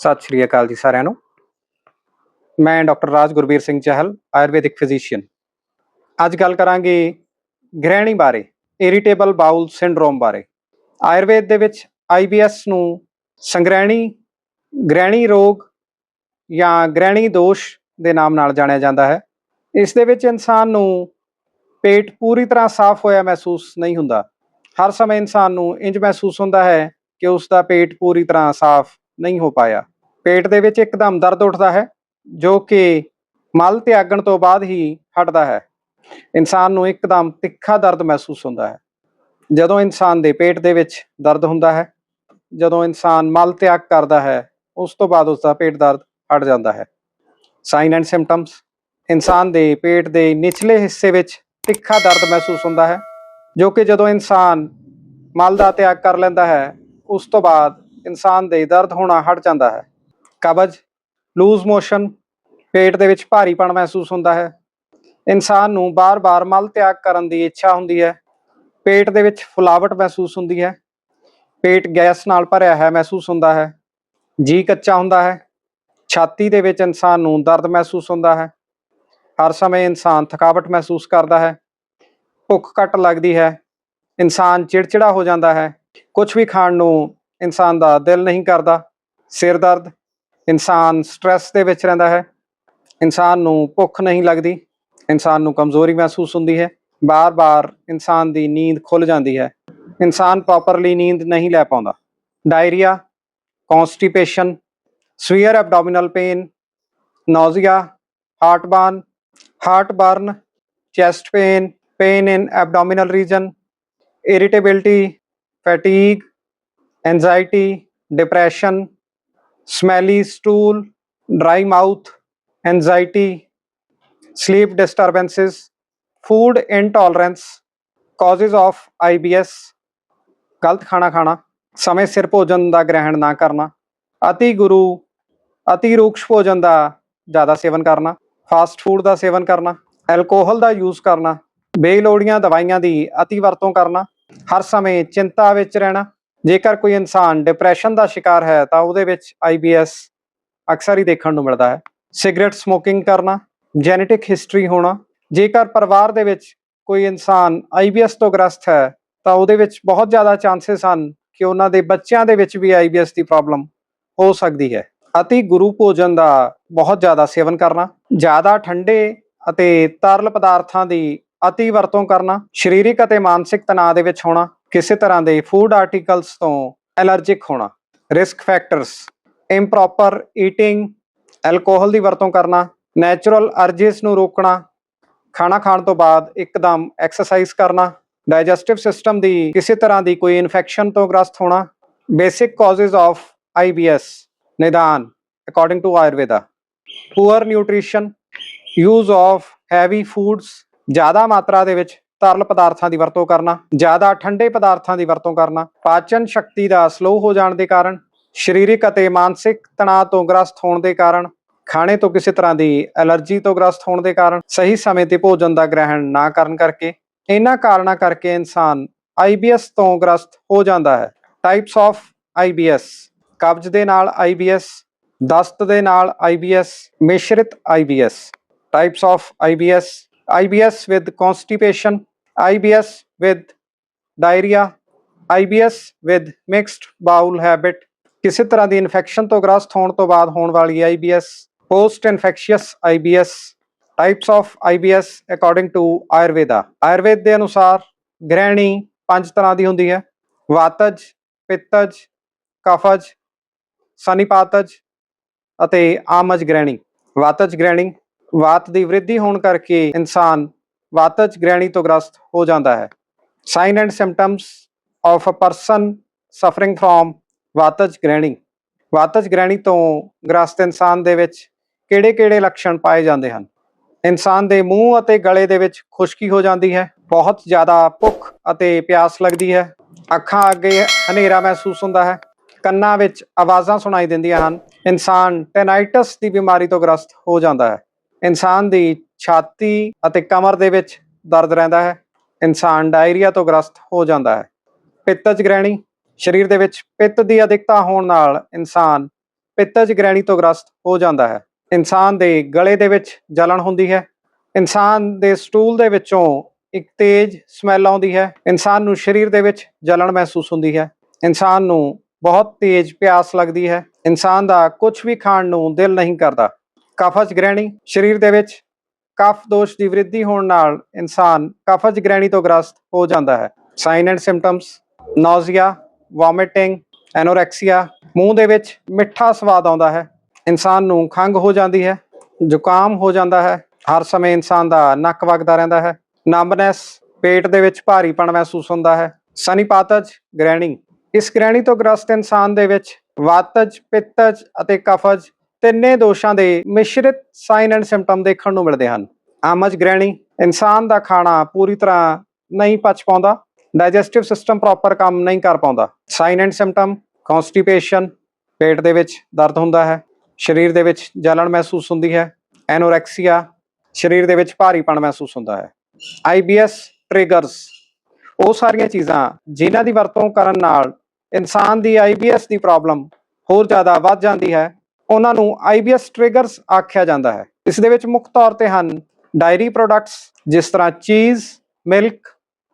ਸਤਿ ਸ਼੍ਰੀ ਅਕਾਲ ਜੀ ਸਾਰਿਆਂ ਨੂੰ। ਮੈਂ ਡਾਕਟਰ ਰਾਜ ਗੁਰਬੀਰ ਸਿੰਘ ਚਹਿਲ, ਆਯੁਰਵੈਦਿਕ ਫਿਜ਼ੀਸ਼ੀਅਨ। ਅੱਜ ਗੱਲ ਕਰਾਂਗੇ ਗ੍ਰਹਿਣੀ ਬਾਰੇ, ਇਰੀਟੇਬਲ ਬਾਉਲ ਸਿੰਡਰੋਮ ਬਾਰੇ। ਆਯੁਰਵੇਦ ਦੇ ਵਿੱਚ ਆਈਬੀਐਸ ਨੂੰ ਸੰਗ੍ਰਹਿਣੀ, ਗ੍ਰਹਿਣੀ ਰੋਗ ਜਾਂ ਗ੍ਰਹਿਣੀ ਦੋਸ਼ ਦੇ ਨਾਮ ਨਾਲ ਜਾਣਿਆ ਜਾਂਦਾ ਹੈ। ਇਸ ਦੇ ਵਿੱਚ ਇਨਸਾਨ ਨੂੰ ਪੇਟ ਪੂਰੀ ਤਰ੍ਹਾਂ ਸਾਫ਼ ਹੋਇਆ ਮਹਿਸੂਸ ਨਹੀਂ ਹੁੰਦਾ। ਹਰ ਸਮੇਂ ਇਨਸਾਨ ਨੂੰ ਇੰਜ ਮਹਿਸੂਸ ਹੁੰਦਾ ਹੈ ਕਿ ਉਸ ਦਾ ਪੇਟ ਪੂਰੀ ਤਰ੍ਹਾਂ ਸਾਫ਼ ਨਹੀਂ ਹੋ ਪਾਇਆ। ਪੇਟ ਦੇ ਵਿੱਚ ਇੱਕਦਮ ਦਰਦ ਉੱਠਦਾ ਹੈ, ਜੋ ਕਿ ਮਲ ਤਿਆਗਣ ਤੋਂ ਬਾਅਦ ਹੀ ਹਟਦਾ ਹੈ। ਇਨਸਾਨ ਨੂੰ ਇੱਕਦਮ ਤਿੱਖਾ ਦਰਦ ਮਹਿਸੂਸ ਹੁੰਦਾ ਹੈ। ਜਦੋਂ ਇਨਸਾਨ ਦੇ ਪੇਟ ਦੇ ਵਿੱਚ ਦਰਦ ਹੁੰਦਾ ਹੈ, ਜਦੋਂ ਇਨਸਾਨ ਮਲ ਤਿਆਗ ਕਰਦਾ ਹੈ, ਉਸ ਤੋਂ ਬਾਅਦ ਉਸ ਦਾ ਪੇਟ ਦਰਦ ਹਟ ਜਾਂਦਾ ਹੈ। ਸਾਈਨ ਐਂਡ ਸਿੰਪਟਮਸ ਇਨਸਾਨ ਦੇ ਪੇਟ ਦੇ ਨਿਚਲੇ ਹਿੱਸੇ ਵਿੱਚ ਤਿੱਖਾ ਦਰਦ ਮਹਿਸੂਸ ਹੁੰਦਾ ਹੈ, ਜੋ ਕਿ ਜਦੋਂ ਇਨਸਾਨ ਮਲ ਦਾ ਤਿਆਗ ਕਰ ਲੈਂਦਾ ਹੈ, ਉਸ ਤੋਂ ਬਾਅਦ ਇਨਸਾਨ ਦੇ ਦਰਦ ਹੋਣਾ ਹਟ ਜਾਂਦਾ ਹੈ। ਕਬਜ਼ ਲੂਜ਼ ਮੋਸ਼ਨ ਪੇਟ ਦੇ ਵਿੱਚ ਭਾਰੀਪਣ ਮਹਿਸੂਸ ਹੁੰਦਾ ਹੈ। ਇਨਸਾਨ ਨੂੰ ਬਾਰ-ਬਾਰ ਮਲ ਤਿਆਗ ਕਰਨ ਦੀ ਇੱਛਾ ਹੁੰਦੀ ਹੈ। ਪੇਟ ਦੇ ਵਿੱਚ ਫੁਲਾਵਟ ਮਹਿਸੂਸ ਹੁੰਦੀ ਹੈ। ਪੇਟ ਗੈਸ ਨਾਲ ਭਰਿਆ ਹੈ ਮਹਿਸੂਸ ਹੁੰਦਾ ਹੈ। ਜੀ ਕੱਚਾ ਹੁੰਦਾ ਹੈ। ਛਾਤੀ ਦੇ ਵਿੱਚ ਇਨਸਾਨ ਨੂੰ ਦਰਦ ਮਹਿਸੂਸ ਹੁੰਦਾ ਹੈ। ਹਰ ਸਮੇਂ ਇਨਸਾਨ ਥਕਾਵਟ ਮਹਿਸੂਸ ਕਰਦਾ ਹੈ। ਭੁੱਖ ਘੱਟ ਲੱਗਦੀ ਹੈ। ਇਨਸਾਨ ਚਿੜਚਿੜਾ ਹੋ ਜਾਂਦਾ ਹੈ। ਕੁਝ ਵੀ ਖਾਣ ਨੂੰ ਇਨਸਾਨ ਦਾ ਦਿਲ ਨਹੀਂ ਕਰਦਾ, ਸਿਰ ਦਰਦ, ਇਨਸਾਨ ਸਟ੍ਰੈਸ ਦੇ ਵਿੱਚ ਰਹਿੰਦਾ ਹੈ। ਇਨਸਾਨ ਨੂੰ ਭੁੱਖ ਨਹੀਂ ਲੱਗਦੀ, ਇਨਸਾਨ ਨੂੰ ਕਮਜ਼ੋਰੀ ਮਹਿਸੂਸ ਹੁੰਦੀ ਹੈ। ਬਾਰ-ਬਾਰ ਇਨਸਾਨ ਦੀ ਨੀਂਦ ਖੁੱਲ ਜਾਂਦੀ ਹੈ। ਇਨਸਾਨ ਪ੍ਰੋਪਰਲੀ ਨੀਂਦ ਨਹੀਂ ਲੈ ਪਾਉਂਦਾ। Diarrhoea constipation severe abdominal pain nausea heartburn heartburn chest pain pain in abdominal region irritability fatigue anxiety, depression, smelly stool, dry mouth, anxiety, sleep disturbances, food intolerance, causes of IBS ਗਲਤ ਖਾਣਾ ਖਾਣਾ, ਸਮੇਂ ਸਿਰ ਭੋਜਨ ਦਾ ਗ੍ਰਹਿਣ ਨਾ ਕਰਨਾ, ਅਤੀ ਗੁਰੂ, ਅਤੀ ਰੂਕਸ਼ ਭੋਜਨ ਦਾ ਜ਼ਿਆਦਾ ਸੇਵਨ ਕਰਨਾ ਫਾਸਟ ਫੂਡ ਦਾ ਸੇਵਨ ਕਰਨਾ ਐਲਕੋਹਲ ਦਾ ਯੂਜ਼ ਕਰਨਾ, ਬੇਲੋੜੀਆਂ ਦਵਾਈਆਂ ਦੀ ਅਤੀ ਵਰਤੋਂ ਕਰਨਾ, ਹਰ ਸਮੇਂ ਚਿੰਤਾ ਵਿੱਚ ਰਹਿਣਾ ਜੇਕਰ ਕੋਈ ਇਨਸਾਨ ਡਿਪਰੈਸ਼ਨ ਦਾ ਸ਼ਿਕਾਰ ਹੈ, ਤਾਂ ਉਹਦੇ ਵਿੱਚ IBS ਅਕਸਰ ਹੀ ਦੇਖਣ ਨੂੰ ਮਿਲਦਾ ਹੈ। ਸਿਗਰਟ ਸਮੋਕਿੰਗ ਕਰਨਾ ਜੈਨੇਟਿਕ ਹਿਸਟਰੀ ਹੋਣਾ, ਜੇਕਰ ਪਰਿਵਾਰ ਦੇ ਵਿੱਚ ਕੋਈ ਇਨਸਾਨ IBS ਤੋਂ ਗ੍ਰਸਤ ਹੈ, ਤਾਂ ਉਹਦੇ ਵਿੱਚ ਬਹੁਤ ਜ਼ਿਆਦਾ ਚਾਂਸਸ ਹਨ ਕਿ ਉਹਨਾਂ ਦੇ ਬੱਚਿਆਂ ਦੇ ਵਿੱਚ ਵੀ IBS ਦੀ ਪ੍ਰੋਬਲਮ ਹੋ ਸਕਦੀ ਹੈ। ਅਤੀ ਗੁਰੂ ਭੋਜਨ ਦਾ ਬਹੁਤ ਜ਼ਿਆਦਾ ਸੇਵਨ ਕਰਨਾ, ਜ਼ਿਆਦਾ ਠੰਡੇ ਅਤੇ ਤਰਲ ਪਦਾਰਥਾਂ ਦੀ ਅਤੀ ਵਰਤੋਂ ਕਰਨਾ, ਸਰੀਰਕ ਅਤੇ ਮਾਨਸਿਕ ਤਣਾਅ ਦੇ ਵਿੱਚ ਹੋਣਾ ਕਿਸੇ ਤਰ੍ਹਾਂ ਦੇ ਫੂਡ ਆਰਟੀਕਲਸ ਤੋਂ ਐਲਰਜਿਕ ਹੋਣਾ risk factors improper eating alcohol ਦੀ ਵਰਤੋਂ ਕਰਨਾ ਨੈਚੁਰਲ ਅਰਜਿਸ ਨੂੰ ਰੋਕਣਾ, ਖਾਣਾ ਖਾਣ ਤੋਂ ਬਾਅਦ ਇੱਕਦਮ ਐਕਸਰਸਾਈਜ਼ ਕਰਨਾ ਡਾਈਜੈਸਟਿਵ ਸਿਸਟਮ ਦੀ ਕਿਸੇ ਤਰ੍ਹਾਂ ਦੀ ਕੋਈ ਇਨਫੈਕਸ਼ਨ ਤੋਂ ਗ੍ਰਸਤ ਹੋਣਾ ਬੇਸਿਕ ਕਾਜ਼ਸ ਆਫ IBS ਨਿਦਾਨ according to Ayurveda poor nutrition use of heavy foods ਜ਼ਿਆਦਾ ਮਾਤਰਾ ਦੇ ਵਿੱਚ ਤਰਲ ਪਦਾਰਥਾਂ ਦੀ ਵਰਤੋਂ ਕਰਨਾ, ਜ਼ਿਆਦਾ ਠੰਡੇ ਪਦਾਰਥਾਂ ਦੀ ਵਰਤੋਂ ਕਰਨਾ, ਪਾਚਨ ਸ਼ਕਤੀ ਦਾ ਸਲੋ ਹੋ ਜਾਣ ਦੇ ਕਾਰਨ, ਸਰੀਰਕ ਅਤੇ ਮਾਨਸਿਕ ਤਣਾਅ ਤੋਂ ਗ੍ਰਸਤ ਹੋਣ ਦੇ ਕਾਰਨ, ਖਾਣੇ ਤੋਂ ਕਿਸੇ ਤਰ੍ਹਾਂ ਦੀ ਐਲਰਜੀ ਤੋਂ ਗ੍ਰਸਤ ਹੋਣ ਦੇ ਕਾਰਨ, ਸਹੀ ਸਮੇਂ ਤੇ ਭੋਜਨ ਦਾ ਗ੍ਰਹਿਣ ਨਾ ਕਰਨ ਕਰਕੇ ਇਹਨਾਂ ਕਾਰਨਾਂ ਕਰਕੇ ਇਨਸਾਨ IBS ਤੋਂ ਗ੍ਰਸਤ ਹੋ ਜਾਂਦਾ ਹੈ। ਟਾਈਪਸ ਆਫ IBS ਕਬਜ਼ ਦੇ ਨਾਲ IBS ਦਸਤ ਦੇ ਨਾਲ IBS ਮਿਸ਼ਰਿਤ IBS types of IBS IBS with constipation IBS with diarrhea IBS with mixed bowel habit. ਕਿਸੇ ਤਰ੍ਹਾਂ ਦੀ ਇਨਫੈਕਸ਼ਨ ਤੋਂ ਗ੍ਰਸਤ ਹੋਣ ਤੋਂ ਬਾਅਦ ਹੋਣ ਵਾਲੀ IBS post infectious IBS types of IBS according to Ayurveda. Ayurveda ਦੇ ਅਨੁਸਾਰ ਗ੍ਰਹਿਣੀ ਪੰਜ ਤਰ੍ਹਾਂ ਦੀ ਹੁੰਦੀ ਹੈ। ਵਾਤਜ, ਪਿੱਤਜ, ਕਫਜ, ਸਨੀਪਾਤਜ ਅਤੇ ਆਮਜ ਗ੍ਰਹਿਣੀ। ਵਾਤਜ ਗ੍ਰਹਿਣੀ ਵਾਤ ਦੀ ਵ੍ਰਿੱਧੀ ਹੋਣ ਕਰਕੇ ਇਨਸਾਨ ਵਾਤਜ ਗ੍ਰਹਿਣੀ ਤੋਂ ਗ੍ਰਸਤ ਹੋ ਜਾਂਦਾ ਹੈ। Sign and symptoms of a person suffering from ਵਾਤਜ ਗ੍ਰਹਿਣੀ। ਵਾਤਜ ਗ੍ਰਹਿਣੀ ਤੋਂ ਗ੍ਰਸਤ ਇਨਸਾਨ ਦੇ ਵਿੱਚ ਕਿਹੜੇ-ਕਿਹੜੇ ਲੱਛਣ ਪਾਏ ਜਾਂਦੇ ਹਨ? ਇਨਸਾਨ ਦੇ ਮੂੰਹ ਅਤੇ ਗਲੇ ਦੇ ਵਿੱਚ ਖੁਸ਼ਕੀ ਹੋ ਜਾਂਦੀ ਹੈ, ਬਹੁਤ ਜ਼ਿਆਦਾ ਭੁੱਖ ਅਤੇ ਪਿਆਸ ਲੱਗਦੀ ਹੈ, ਅੱਖਾਂ ਅੱਗੇ ਹਨੇਰਾ ਮਹਿਸੂਸ ਹੁੰਦਾ ਹੈ, ਕੰਨਾਂ ਵਿੱਚ ਆਵਾਜ਼ਾਂ ਸੁਣਾਈ ਦਿੰਦੀਆਂ ਹਨ, ਇਨਸਾਨ ਟੈਨਾਈਟਸ ਦੀ ਬਿਮਾਰੀ ਤੋਂ ਗ੍ਰਸਤ ਹੋ ਜਾਂਦਾ ਹੈ। ਇਨਸਾਨ ਦੀ ਛਾਤੀ ਅਤੇ ਕਮਰ ਦੇ ਵਿੱਚ ਦਰਦ ਰਹਿੰਦਾ ਹੈ। ਇਨਸਾਨ ਡਾਇਰੀਆ ਤੋਂ ਗ੍ਰਸਤ ਹੋ ਜਾਂਦਾ ਹੈ। ਪਿੱਤਜ ਗ੍ਰਹਿਣੀ ਸਰੀਰ ਦੇ ਵਿੱਚ ਪਿੱਤ ਦੀ ਅਧਿਕਤਾ ਹੋਣ ਨਾਲ ਇਨਸਾਨ ਪਿੱਤਜ ਗ੍ਰਹਿਣੀ ਤੋਂ ਗ੍ਰਸਤ ਹੋ ਜਾਂਦਾ ਹੈ। ਇਨਸਾਨ ਦੇ ਗਲੇ ਦੇ ਵਿੱਚ ਜਲਣ ਹੁੰਦੀ ਹੈ। ਇਨਸਾਨ ਦੇ ਸਟੂਲ ਦੇ ਵਿੱਚੋਂ ਇੱਕ ਤੇਜ਼ ਸਮੈਲ ਆਉਂਦੀ ਹੈ। ਇਨਸਾਨ ਨੂੰ ਸਰੀਰ ਦੇ ਵਿੱਚ ਜਲਣ ਮਹਿਸੂਸ ਹੁੰਦੀ ਹੈ। ਇਨਸਾਨ ਨੂੰ ਬਹੁਤ ਤੇਜ਼ ਪਿਆਸ ਲੱਗਦੀ ਹੈ। ਇਨਸਾਨ ਦਾ ਕੁਝ ਵੀ ਖਾਣ ਨੂੰ ਦਿਲ ਨਹੀਂ ਕਰਦਾ। ਕਫਜ ਗ੍ਰਹਿਣੀ ਸਰੀਰ ਦੇ ਵਿੱਚ ਕਫ ਦੋਸ਼ ਦੀ ਵ੍ਰਿੱਧੀ ਹੋਣ ਨਾਲ ਇਨਸਾਨ ਕਫਜ ਗ੍ਰਹਿਣੀ ਤੋਂ ਗ੍ਰਸਤ ਹੋ ਜਾਂਦਾ ਹੈ। Sign and symptoms nausea vomiting anorexia ਮੂੰਹ ਦੇ ਵਿੱਚ ਮਿੱਠਾ ਸਵਾਦ ਆਉਂਦਾ ਹੈ। ਇਨਸਾਨ ਨੂੰ ਖੰਘ ਹੋ ਜਾਂਦੀ ਹੈ, ਜ਼ੁਕਾਮ ਹੋ ਜਾਂਦਾ ਹੈ। ਹਰ ਸਮੇਂ ਇਨਸਾਨ ਦਾ ਨੱਕ ਵਗਦਾ ਰਹਿੰਦਾ ਹੈ। ਨੰਬਨੈਸ ਪੇਟ ਦੇ ਵਿੱਚ ਭਾਰੀਪਣ ਮਹਿਸੂਸ ਹੁੰਦਾ ਹੈ। ਸਨੀਪਾਤਜ, ਗ੍ਰਹਿਣੀ। ਇਸ ਗ੍ਰਹਿਣੀ ਤੋਂ ਗ੍ਰਸਤ ਇਨਸਾਨ ਦੇ ਵਿੱਚ ਵਾਤਜ, ਪਿੱਤਜ ਅਤੇ ਕਫਜ ਤਿੰਨੇ ਦੋਸ਼ਾਂ ਦੇ ਮਿਸ਼ਰਿਤ ਸਾਈਨ ਐਂਡ ਸਿੰਪਟਮ ਦੇਖਣ ਨੂੰ ਮਿਲਦੇ ਹਨ। ਆਮਜ ਗ੍ਰਹਿਣੀ, ਇਨਸਾਨ ਦਾ ਖਾਣਾ ਪੂਰੀ ਤਰ੍ਹਾਂ ਨਹੀਂ ਪਚ ਪਾਉਂਦਾ ਡਾਈਜੈਸਟਿਵ ਸਿਸਟਮ ਪ੍ਰੋਪਰ ਕੰਮ ਨਹੀਂ ਕਰ ਪਾਉਂਦਾ। ਸਾਈਨ ਐਂਡ ਸਿੰਪਟਮ ਕਨਸਟੀਪੇਸ਼ਨ ਪੇਟ ਦੇ ਵਿੱਚ ਦਰਦ ਹੁੰਦਾ ਹੈ, ਸਰੀਰ ਦੇ ਵਿੱਚ ਜਲਨ ਮਹਿਸੂਸ ਹੁੰਦੀ ਹੈ ਐਨੋਰੈਕਸੀਆ ਸਰੀਰ ਦੇ ਵਿੱਚ ਭਾਰੀਪਣ ਮਹਿਸੂਸ ਹੁੰਦਾ ਹੈ। ਆਈਬੀਐਸ ਟ੍ਰਿਗਰਸ ਉਹ ਸਾਰੀਆਂ ਚੀਜ਼ਾਂ ਜਿਨ੍ਹਾਂ ਦੀ ਵਰਤੋਂ ਕਰਨ ਨਾਲ ਇਨਸਾਨ ਦੀ ਆਈਬੀਐਸ ਦੀ ਪ੍ਰੋਬਲਮ ਹੋਰ ਜ਼ਿਆਦਾ ਵੱਧ ਜਾਂਦੀ ਹੈ ਉਹਨਾਂ ਨੂੰ ਆਈਬੀਐਸ ਟ੍ਰਿਗਰਸ ਆਖਿਆ ਜਾਂਦਾ ਹੈ। ਇਸ ਦੇ ਵਿੱਚ ਮੁੱਖ ਤੌਰ ਤੇ ਹਨ ਡਾਇਰੀ ਪ੍ਰੋਡਕਟਸ ਜਿਸ ਤਰ੍ਹਾਂ ਚੀਜ਼ ਮਿਲਕ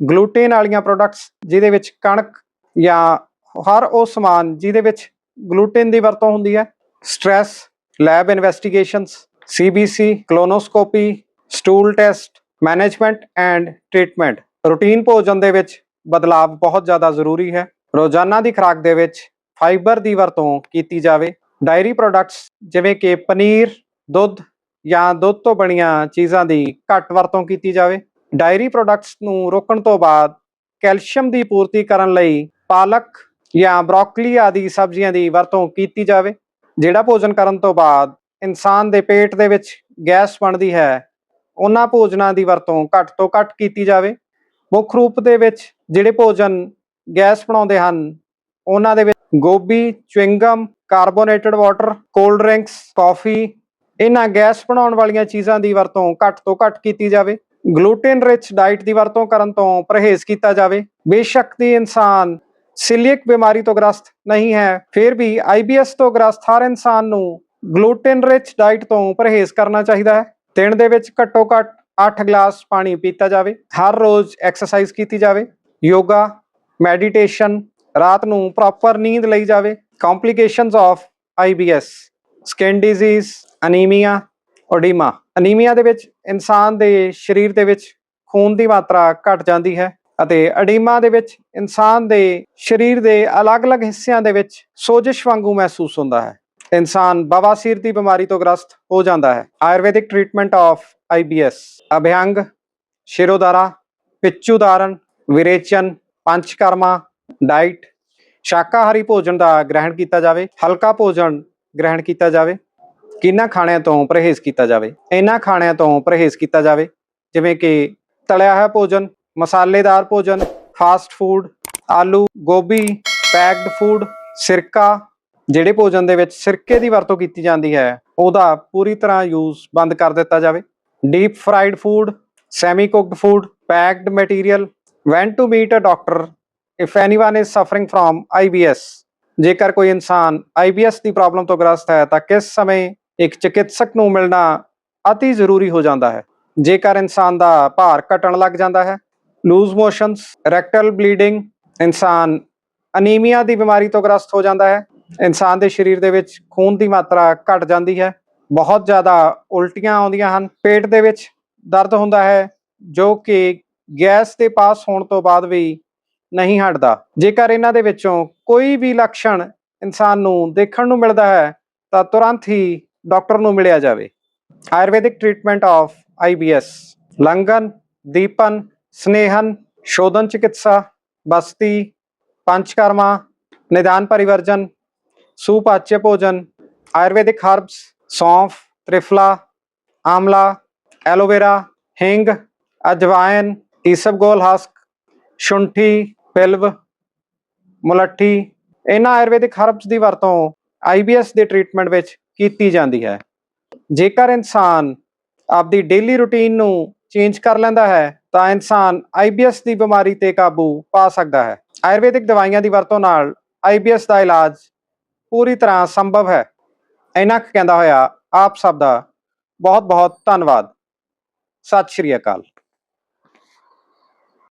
ਗਲੂਟੇਨ ਵਾਲੀਆਂ ਪ੍ਰੋਡਕਟਸ ਜਿਹਦੇ ਵਿੱਚ ਕਣਕ ਜਾਂ ਹਰ ਉਹ ਸਮਾਨ ਜਿਹਦੇ ਵਿੱਚ ਗਲੂਟੇਨ ਦੀ ਵਰਤੋਂ ਹੁੰਦੀ ਹੈ। Stress lab investigations CBC colonoscopy stool test management and treatment routine ਭੋਜਨ ਦੇ ਵਿੱਚ ਬਦਲਾਅ ਬਹੁਤ ਜ਼ਿਆਦਾ ਜ਼ਰੂਰੀ ਹੈ। ਰੋਜ਼ਾਨਾ ਦੀ ਖੁਰਾਕ ਦੇ ਵਿੱਚ ਫਾਈਬਰ ਦੀ ਵਰਤੋਂ ਕੀਤੀ ਜਾਵੇ। ਡਾਇਰੀ ਪ੍ਰੋਡਕਟਸ ਜਿਵੇਂ ਕਿ ਪਨੀਰ, ਦੁੱਧ ਜਾਂ ਦੁੱਧ ਤੋਂ ਬਣੀਆਂ ਚੀਜ਼ਾਂ ਦੀ ਘੱਟ ਵਰਤੋਂ ਕੀਤੀ ਜਾਵੇ। ਡਾਇਰੀ ਪ੍ਰੋਡਕਟਸ ਨੂੰ ਰੋਕਣ ਤੋਂ ਬਾਅਦ ਕੈਲਸ਼ੀਅਮ ਦੀ ਪੂਰਤੀ ਕਰਨ ਲਈ ਪਾਲਕ ਜਾਂ ਬ੍ਰੋਕਲੀ ਆਦਿ ਸਬਜ਼ੀਆਂ ਦੀ ਵਰਤੋਂ ਕੀਤੀ ਜਾਵੇ, ਜਿਹੜਾ ਭੋਜਨ ਕਰਨ ਤੋਂ ਬਾਅਦ ਇਨਸਾਨ ਦੇ ਪੇਟ ਦੇ ਵਿੱਚ ਗੈਸ ਬਣਦੀ ਹੈ, ਉਹਨਾਂ ਭੋਜਨਾਂ ਦੀ ਵਰਤੋਂ ਘੱਟ ਤੋਂ ਘੱਟ ਕੀਤੀ ਜਾਵੇ। ਮੁੱਖ ਰੂਪ ਦੇ ਵਿੱਚ ਜਿਹੜੇ ਭੋਜਨ ਗੈਸ ਬਣਾਉਂਦੇ ਹਨ, ਉਹਨਾਂ ਦੇ ਵਿੱਚ ਗੋਭੀ chewing gum carbonated water, cold drinks, coffee, ਇਹਨਾਂ ਗੈਸ ਬਣਾਉਣ ਵਾਲੀਆਂ ਚੀਜ਼ਾਂ ਦੀ ਵਰਤੋਂ ਘੱਟ ਤੋਂ ਘੱਟ ਕੀਤੀ ਜਾਵੇ। ਗਲੂਟਨ ਰਿਚ ਡਾਈਟ ਦੀ ਵਰਤੋਂ ਕਰਨ ਤੋਂ ਪਰਹੇਜ਼ ਕੀਤਾ ਜਾਵੇ। ਬੇਸ਼ੱਕ ਦੀ ਇਨਸਾਨ ਸਿਲੀਅਕ ਬਿਮਾਰੀ ਤੋਂ ਗ੍ਰਸਤ ਨਹੀਂ ਹੈ, ਫਿਰ ਵੀ ਆਈਬੀਐਸ ਤੋਂ ਗ੍ਰਸਤ ਹਰ ਇਨਸਾਨ ਨੂੰ ਗਲੂਟਨ ਰਿਚ ਡਾਈਟ ਤੋਂ ਪਰਹੇਜ਼ ਕਰਨਾ ਚਾਹੀਦਾ ਹੈ। ਦਿਨ ਦੇ ਵਿੱਚ ਘੱਟੋ ਘੱਟ 8 ਗਲਾਸ ਪਾਣੀ ਪੀਤਾ ਜਾਵੇ। ਹਰ ਰੋਜ਼ ਐਕਸਰਸਾਈਜ਼ ਕੀਤੀ ਜਾਵੇ। ਯੋਗਾ, ਮੈਡੀਟੇਸ਼ਨ, ਰਾਤ ਨੂੰ ਪ੍ਰੋਪਰ ਨੀਂਦ ਲਈ ਜਾਵੇ। Complications of IBS skin disease anaemia oedema anaemia ਦੇ ਵਿੱਚ ਇਨਸਾਨ ਦੇ ਸਰੀਰ ਦੇ ਵਿੱਚ ਖੂਨ ਦੀ ਮਾਤਰਾ ਘਟ ਜਾਂਦੀ ਹੈ ਅਤੇ ਅਡੀਮਾ ਦੇ ਵਿੱਚ ਇਨਸਾਨ ਦੇ ਸਰੀਰ ਦੇ ਅਲੱਗ-ਅਲੱਗ ਹਿੱਸਿਆਂ ਦੇ ਵਿੱਚ ਸੋਜਿਸ਼ ਵਾਂਗੂ ਮਹਿਸੂਸ ਹੁੰਦਾ ਹੈ। ਇਨਸਾਨ ਬਵਾਸੀਰ ਦੀ ਬਿਮਾਰੀ ਤੋਂ ਗ੍ਰਸਤ ਹੋ ਜਾਂਦਾ ਹੈ। ਆਯੁਰਵੈਦਿਕ ਟ੍ਰੀਟਮੈਂਟ ਆਫ ਆਈਬੀਐਸ ਅਭਿਅੰਗ ਸ਼ਿਰੋਦਾਰਾ ਪਿੱਚੂ ਪਿੱਚੂਦਾਰਨ ਵਿਰੇਚਨ, ਪੰਚਕਰਮਾ ਡਾਈਟ ਸ਼ਾਕਾਹਾਰੀ ਭੋਜਨ ਦਾ ਗ੍ਰਹਿਣ ਕੀਤਾ ਜਾਵੇ, ਹਲਕਾ ਭੋਜਨ ਗ੍ਰਹਿਣ ਕੀਤਾ ਜਾਵੇ, ਕਿੰਨਾ ਖਾਣਿਆਂ ਤੋਂ ਪਰਹੇਜ਼ ਕੀਤਾ ਜਾਵੇ? ਇਹਨਾਂ ਖਾਣਿਆਂ ਤੋਂ ਪਰਹੇਜ਼ ਕੀਤਾ ਜਾਵੇ, ਜਿਵੇਂ ਕਿ ਤਲਿਆ ਹੋਇਆ ਭੋਜਨ, ਮਸਾਲੇਦਾਰ ਭੋਜਨ ਫਾਸਟ ਫੂਡ ਆਲੂ, ਗੋਭੀ ਪੈਕਡ ਫੂਡ ਸਿਰਕਾ, ਜਿਹੜੇ ਭੋਜਨ ਦੇ ਵਿੱਚ ਸਿਰਕੇ ਦੀ ਵਰਤੋਂ ਕੀਤੀ ਜਾਂਦੀ ਹੈ, ਉਹਦਾ ਪੂਰੀ ਤਰ੍ਹਾਂ ਯੂਜ਼ ਬੰਦ ਕਰ ਦਿੱਤਾ ਜਾਵੇ। Deep fried food semi cooked food packed material when to meet a doctor if anyone is suffering from IBS ਜੇਕਰ ਕੋਈ ਇਨਸਾਨ ਆਈਬੀਐਸ ਦੀ ਪ੍ਰੋਬਲਮ ਤੋਂ ਗ੍ਰਸਤ ਹੈ, ਤਾਂ ਕਿਸ ਸਮੇਂ ਇੱਕ ਚਿਕਿਤਸਕ ਨੂੰ ਮਿਲਣਾ ਅਤੀ ਜ਼ਰੂਰੀ ਹੋ ਜਾਂਦਾ ਹੈ? ਜੇਕਰ ਇਨਸਾਨ ਦਾ ਭਾਰ ਘਟਣ ਲੱਗ ਜਾਂਦਾ ਹੈ ਲੂਜ਼ ਮੋਸ਼ਨਸ ਰੈਕਟਲ ਬਲੀਡਿੰਗ ਇਨਸਾਨ ਅਨੀਮੀਆ ਦੀ ਬਿਮਾਰੀ ਤੋਂ ਗ੍ਰਸਤ ਹੋ ਜਾਂਦਾ ਹੈ, ਇਨਸਾਨ ਦੇ ਸਰੀਰ ਦੇ ਵਿੱਚ ਖੂਨ ਦੀ ਮਾਤਰਾ ਘਟ ਜਾਂਦੀ ਹੈ, ਬਹੁਤ ਜ਼ਿਆਦਾ ਉਲਟੀਆਂ ਆਉਂਦੀਆਂ ਹਨ, ਪੇਟ ਦੇ ਵਿੱਚ ਦਰਦ ਹੁੰਦਾ ਹੈ, ਜੋ ਕਿ ਗੈਸ ਦੇ ਪਾਸ ਹੋਣ ਤੋਂ ਬਾਅਦ ਵੀ ਨਹੀਂ ਹਟਦਾ। ਜੇਕਰ ਇਹਨਾਂ ਦੇ ਵਿੱਚੋਂ ਕੋਈ ਵੀ ਲੱਛਣ ਇਨਸਾਨ ਨੂੰ ਦੇਖਣ ਨੂੰ ਮਿਲਦਾ ਹੈ, ਤਾਂ ਤੁਰੰਤ ਹੀ ਡਾਕਟਰ ਨੂੰ ਮਿਲਿਆ ਜਾਵੇ। ਆਯੁਰਵੈਦਿਕ ਟ੍ਰੀਟਮੈਂਟ ਆਫ ਆਈਬੀਐਸ ਲੰਗਨ ਦੀਪਨ, ਸਨੇਹਨ, ਸ਼ੋਧਨ, ਚਿਕਿਤਸਾ, ਬਸਤੀ, ਪੰਚਕਰਮਾ, ਨਿਦਾਨ ਪਰਿਵਰਜਨ, ਸੁਪਾਚਯ ਭੋਜਨ, ਆਯੁਰਵੈਦਿਕ ਹਰਬਸ, ਸੌਂਫ, ਤ੍ਰਿਫਲਾ, ਆਮਲਾ, ਐਲੋਵੇਰਾ, ਹਿੰਗ, ਅਜਵਾਇਨ, ਈਸਬਗੋਲ ਹਸਕ, ਸ਼ੁੰਠੀ ਪਿਲਵ, ਮੁਲੱਠੀ, ਇਹਨਾਂ ਆਯੁਰਵੈਦਿਕ ਹਰਬਸ ਦੀ ਵਰਤੋਂ ਆਈਬੀਐਸ ਦੇ ਟ੍ਰੀਟਮੈਂਟ ਵਿੱਚ ਕੀਤੀ ਜਾਂਦੀ ਹੈ। ਜੇਕਰ ਇਨਸਾਨ ਆਪਦੀ ਡੇਲੀ ਰੁਟੀਨ ਨੂੰ ਚੇਂਜ ਕਰ ਲੈਂਦਾ ਹੈ, ਤਾਂ ਇਨਸਾਨ ਆਈਬੀਐਸ ਦੀ ਬਿਮਾਰੀ ਤੇ ਕਾਬੂ ਪਾ ਸਕਦਾ ਹੈ। ਆਯੁਰਵੈਦਿਕ ਦਵਾਈਆਂ ਦੀ ਵਰਤੋਂ ਨਾਲ ਆਈਬੀਐਸ ਦਾ ਇਲਾਜ ਪੂਰੀ ਤਰ੍ਹਾਂ ਸੰਭਵ ਹੈ। ਇੰਨਾ ਕੁ ਕਹਿੰਦਾ ਹੋਇਆ, ਆਪ ਸਭ ਦਾ ਬਹੁਤ ਬਹੁਤ ਧੰਨਵਾਦ। ਸਤਿ ਸ਼੍ਰੀ ਅਕਾਲ।